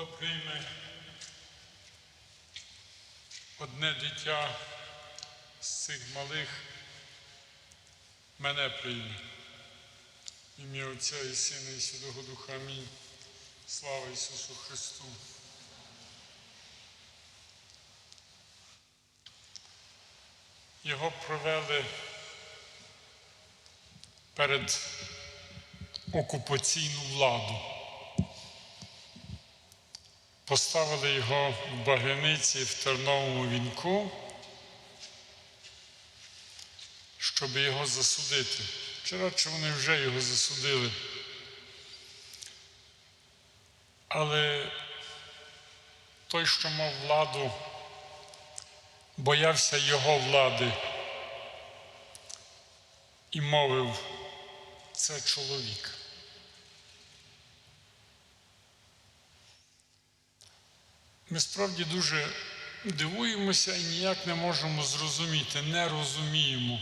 Хто прийме одне дитя з цих малих, мене прийме. Ім'я Отця і Сина і Святого Духа. Амінь. Слава Ісусу Христу. Його провели перед окупаційну владу. Поставили його в багряниці в терновому вінку, щоб його засудити. Чи радше вони вже його засудили. Але той, що мав владу, боявся його влади і мовив, це чоловік. Ми справді дуже дивуємося і ніяк не можемо зрозуміти, не розуміємо,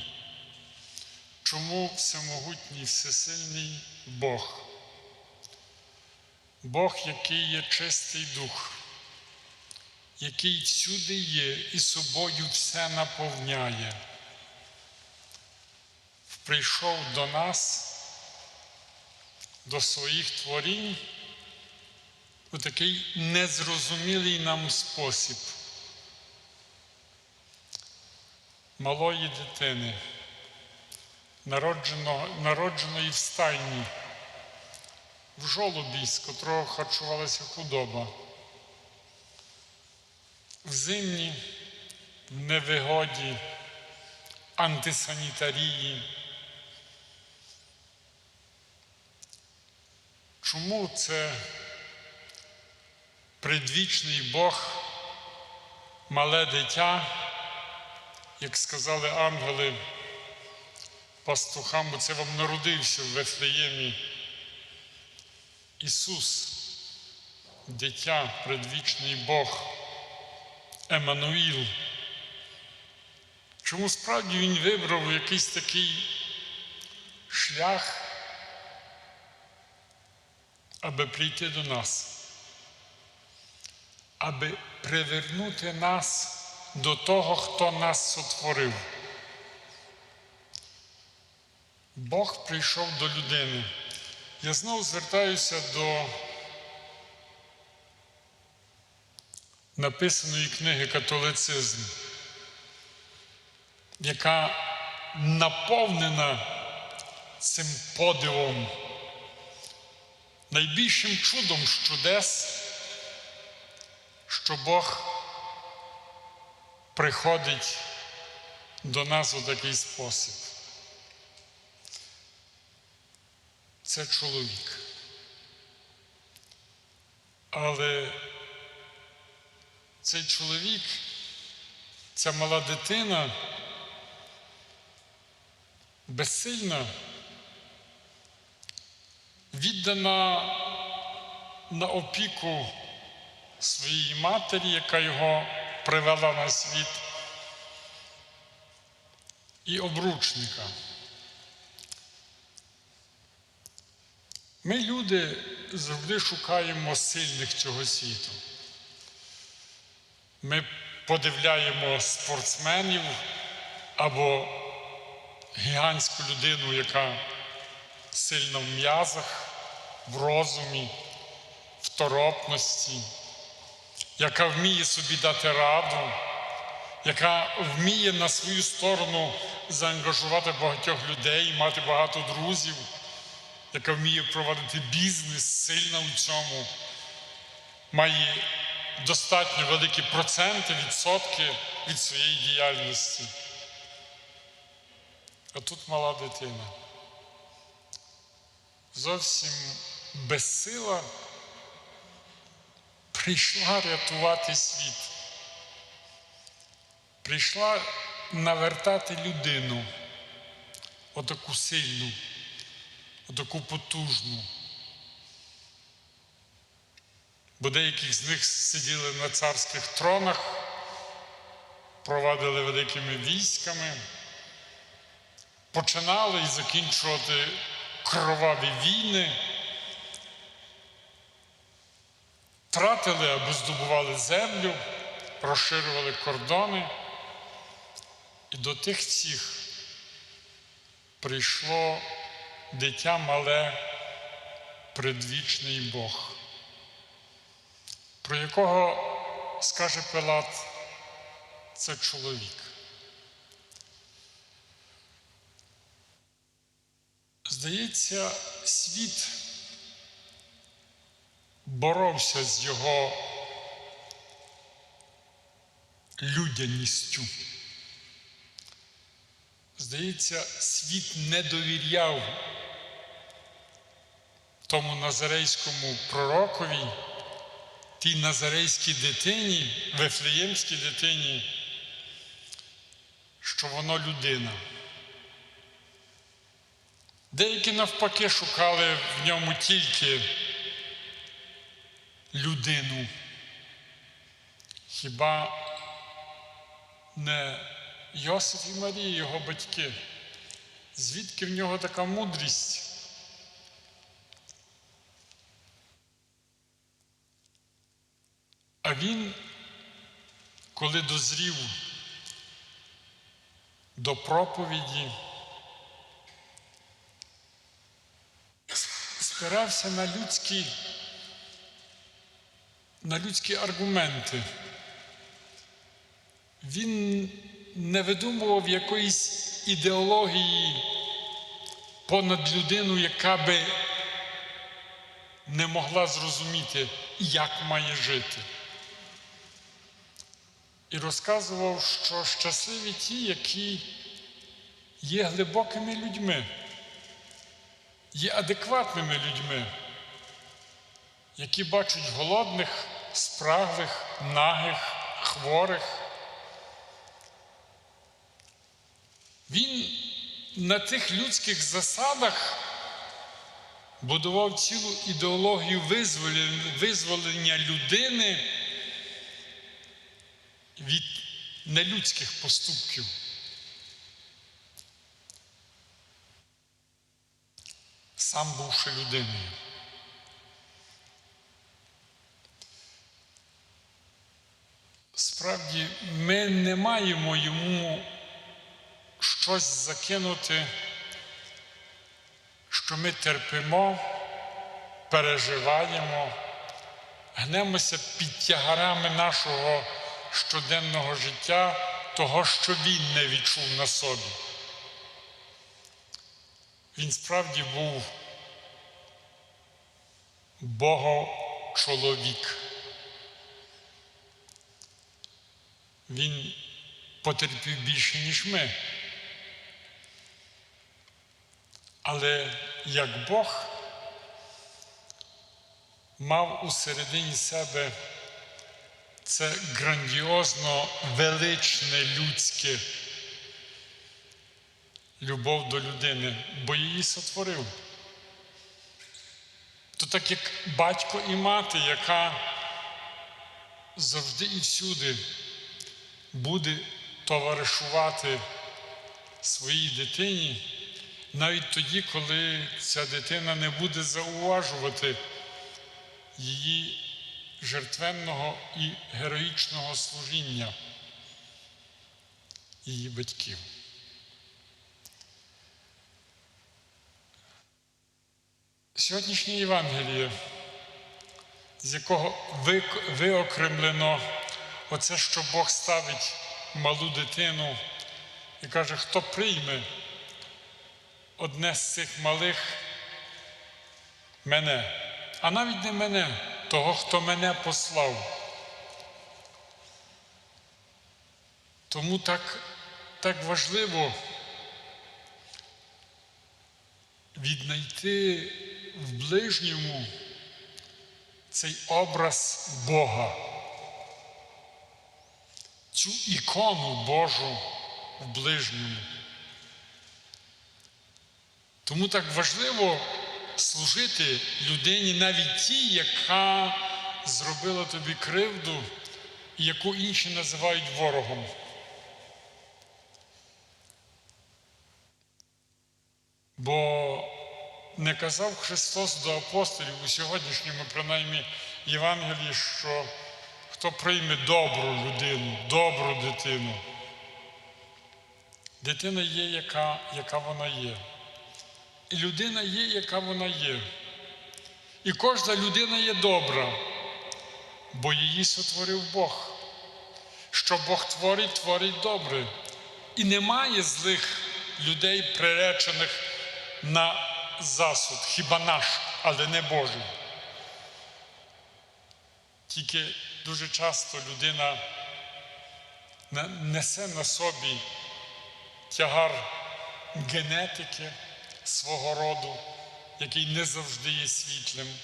чому всемогутній всесильний Бог, Бог, який є чистий дух, який всюди є і собою все наповняє, прийшов до нас, до своїх творінь у такий незрозумілий нам спосіб. Малої дитини, народженого, народженої в стайні, в жолобі, з котрого харчувалася худоба, в зимні, в невигоді, антисанітарії. Чому це предвічний Бог, мале дитя, як сказали ангели пастухам, бо це вам народився в Вифлеємі. Ісус, дитя, предвічний Бог, Еммануїл. Чому справді Він вибрав якийсь такий шлях, аби прийти до нас? Аби привернути нас до того, хто нас сотворив. Бог прийшов до людини. Я знову звертаюся до написаної книги Католицизм, яка наповнена цим подивом, найбільшим чудом з чудес що Бог приходить до нас у такий спосіб. Це чоловік. Але цей чоловік, ця мала дитина безсильна, віддана на опіку своїй матері, яка його привела на світ, і обручника. Ми, люди, завжди шукаємо сильних цього світу. Ми подивляємо спортсменів або гігантську людину, яка сильна в м'язах, в розумі, в торопності яка вміє собі дати раду, яка вміє на свою сторону заангажувати багатьох людей, мати багато друзів, яка вміє проводити бізнес сильно у цьому, має достатньо великі проценти, відсотки від своєї діяльності. А тут мала дитина. Зовсім безсила прийшла рятувати світ, прийшла навертати людину, отаку сильну, отаку потужну. Бо деяких з них сиділи на царських тронах, провадили великими військами, починали і закінчувати кроваві війни. Тратили або здобували землю, розширювали кордони. І до тих всіх прийшло дитя мале, предвічний Бог, про якого скаже Пилат, це чоловік. Здається, світ боровся з його людяністю. Здається, світ не довіряв тому назарейському пророкові, тій назарейській дитині, вифлеємській дитині, що воно людина. Деякі навпаки шукали в ньому тільки людину. Хіба не Йосиф і Марія, його батьки? Звідки в нього така мудрість? А він, коли дозрів до проповіді, спирався на людські, на людські аргументи. Він не видумував якоїсь ідеології понад людину, яка би не могла зрозуміти, як має жити. І розказував, що щасливі ті, які є глибокими людьми, є адекватними людьми, які бачать голодних, спраглих, нагих, хворих. Він на тих людських засадах будував цілу ідеологію визволення людини від нелюдських поступків. Сам бувши людиною. Справді, ми не маємо йому щось закинути, що ми терпимо, переживаємо, гнемося під тягарами нашого щоденного життя, того, що він не відчув на собі. Він справді був Богочоловік. Він потерпів більше, ніж ми. Але як Бог мав у середині себе це грандіозно величне людське любов до людини, бо її сотворив. То так як батько і мати, яка завжди і всюди буде товаришувати своїй дитині, навіть тоді, коли ця дитина не буде зауважувати її жертвенного і героїчного служіння її батьків. Сьогоднішнє Євангеліє, з якого виокремлено оце, що Бог ставить малу дитину і каже, хто прийме одне з цих малих мене, а навіть не мене, того, хто мене послав. Тому так, так важливо віднайти в ближньому цей образ Бога, цю ікону Божу в ближньому. Тому так важливо служити людині навіть тій, яка зробила тобі кривду, яку інші називають ворогом. Бо не казав Христос до апостолів у сьогоднішньому, принаймні, Євангелії, що хто прийме добру людину, добру дитину, дитина є, яка, яка вона є. І людина є, яка вона є. І кожна людина є добра, бо її сотворив Бог. Що Бог творить, творить добре. І немає злих людей, приречених на засуд, хіба наш, але не Божий. Тільки дуже часто людина несе на собі тягар генетики свого роду, який не завжди є світлим,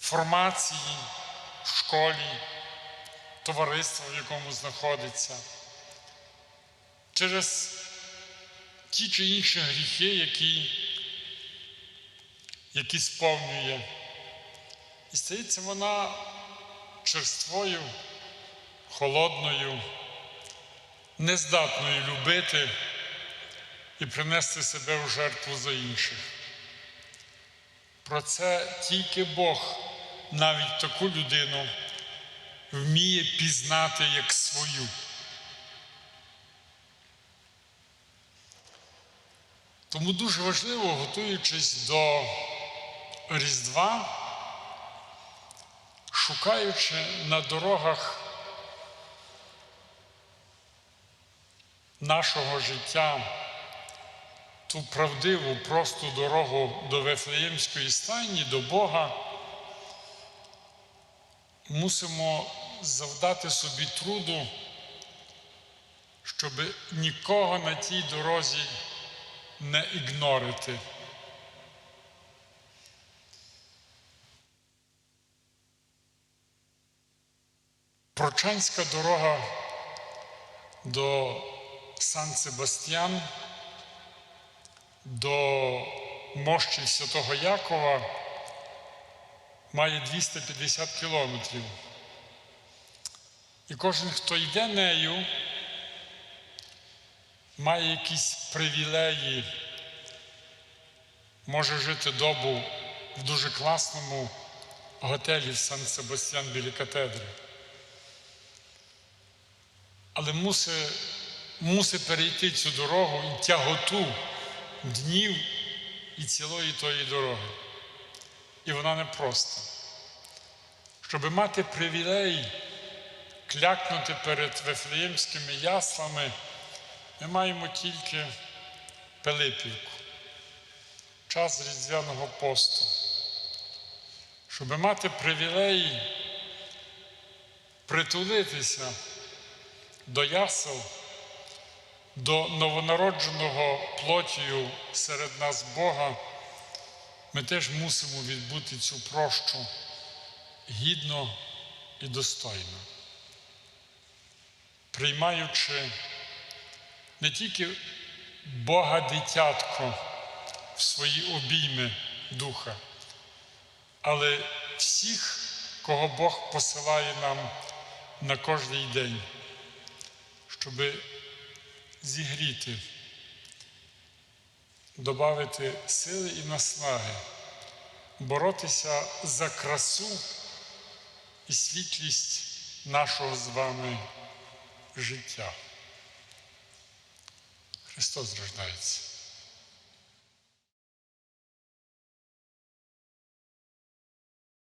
формації в школі, товариства, в якому знаходиться, через ті чи інші гріхи, які, які сповнює. І стається вона черствою, холодною, нездатною любити і принести себе в жертву за інших. Про це тільки Бог навіть таку людину вміє пізнати як свою. Тому дуже важливо, готуючись до Різдва, шукаючи на дорогах нашого життя ту правдиву, просту дорогу до Вифлеємської стайні, до Бога, мусимо завдати собі труду, щоб нікого на тій дорозі не ігнорити. Прочанська дорога до Сан Себастьян, до мощі Святого Якова має 250 кілометрів. І кожен, хто йде нею, має якісь привілеї, може жити добу в дуже класному готелі Сан Себастьян біля катедри. Але мусить муси перейти цю дорогу і тяготу днів і цілої тої дороги. І вона непроста. Щоб мати привілей клякнути перед Вифлеємськими яслами, ми маємо тільки Пилипівку, час Різдвяного посту. Щоб мати привілей притулитися до ясел, до новонародженого плотію серед нас Бога, ми теж мусимо відбути цю прощу гідно і достойно, приймаючи не тільки Бога дитятко в свої обійми духа, але всіх, кого Бог посилає нам на кожний день щоб зігріти, додати сили і наснаги, боротися за красу і світлість нашого з вами життя. Христос рождається.